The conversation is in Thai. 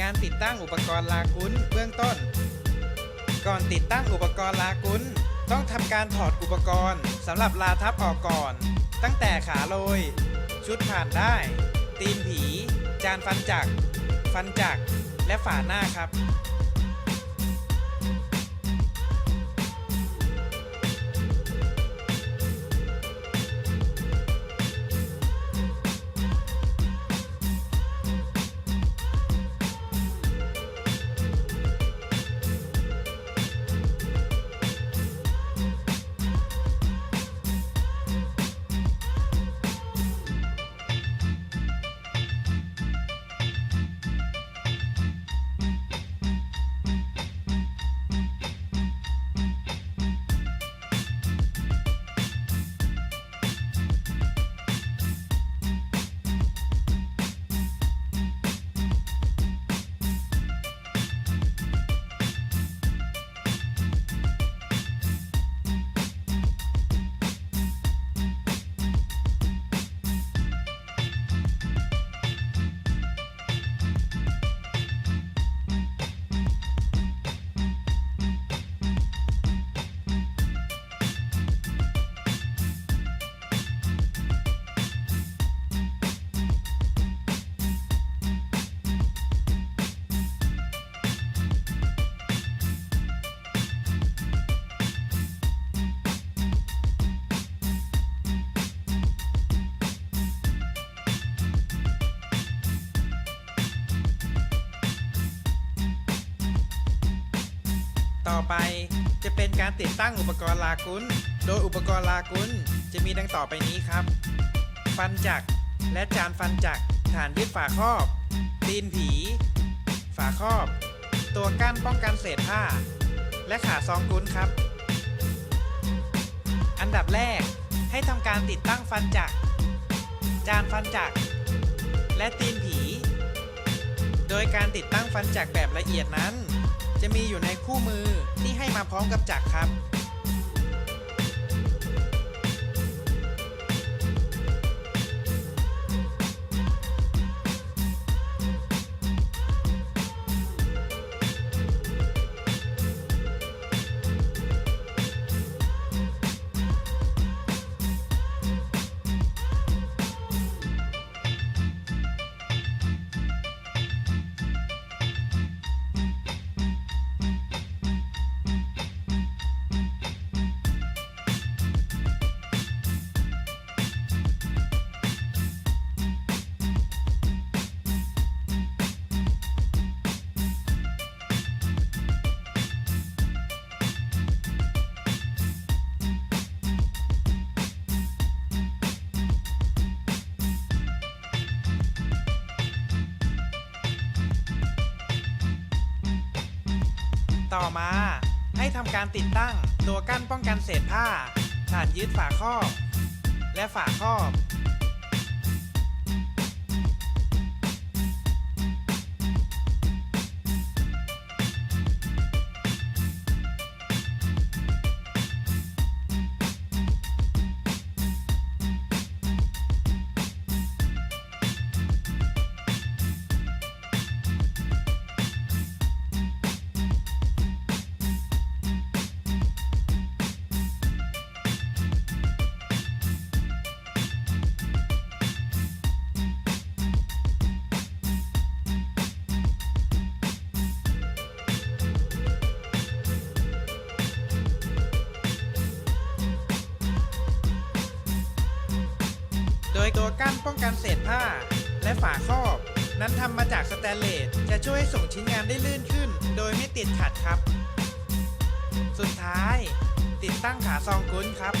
การติดตั้งอุปกรณ์ลากุนเบื้องต้น ก่อนติดตั้งอุปกรณ์ลากุนต้องทำการถอดอุปกรณ์สำหรับลาทับออกก่อน ตั้งแต่ขาโลย ชุดผ่านได้ ตีนผี จานฟันจัก ฟันจัก และฝาหน้าครับ ต่อไป จะเป็นการติดตั้งอุปกรณ์ลากุนโดยอุปกรณ์ลากุนจะมีดังต่อไปนี้ครับ ฟันจักรและจานฟันจักรฐานยึดฝาครอบ ตีนผี ฝาครอบ ตัวกั้นป้องกันเศษผ้า และขาซองกุนครับ อันดับแรกให้ทำการติดตั้งฟันจักรจานฟันจักรและตีนผี โดยการติดตั้งฟันจักรแบบละเอียดนั้น จะมีอยู่ในคู่มือที่ให้มาพร้อมกับจักรครับ ต่อมา ให้ทำการติดตั้ง ตัวกั้นป้องกันเศษผ้าฐานยึดฝาครอบ และฝาครอบ ยตัวกั้นป้องกันเศษผ้า และฝาครอบ นั้นทำมาจากสแตนเลสจะช่วยให้ส่งชิ้นงานได้ลื่นขึ้น โดยไม่ติดขัดครับ สุดท้าย ติดตั้งขาซองกุ้นครับ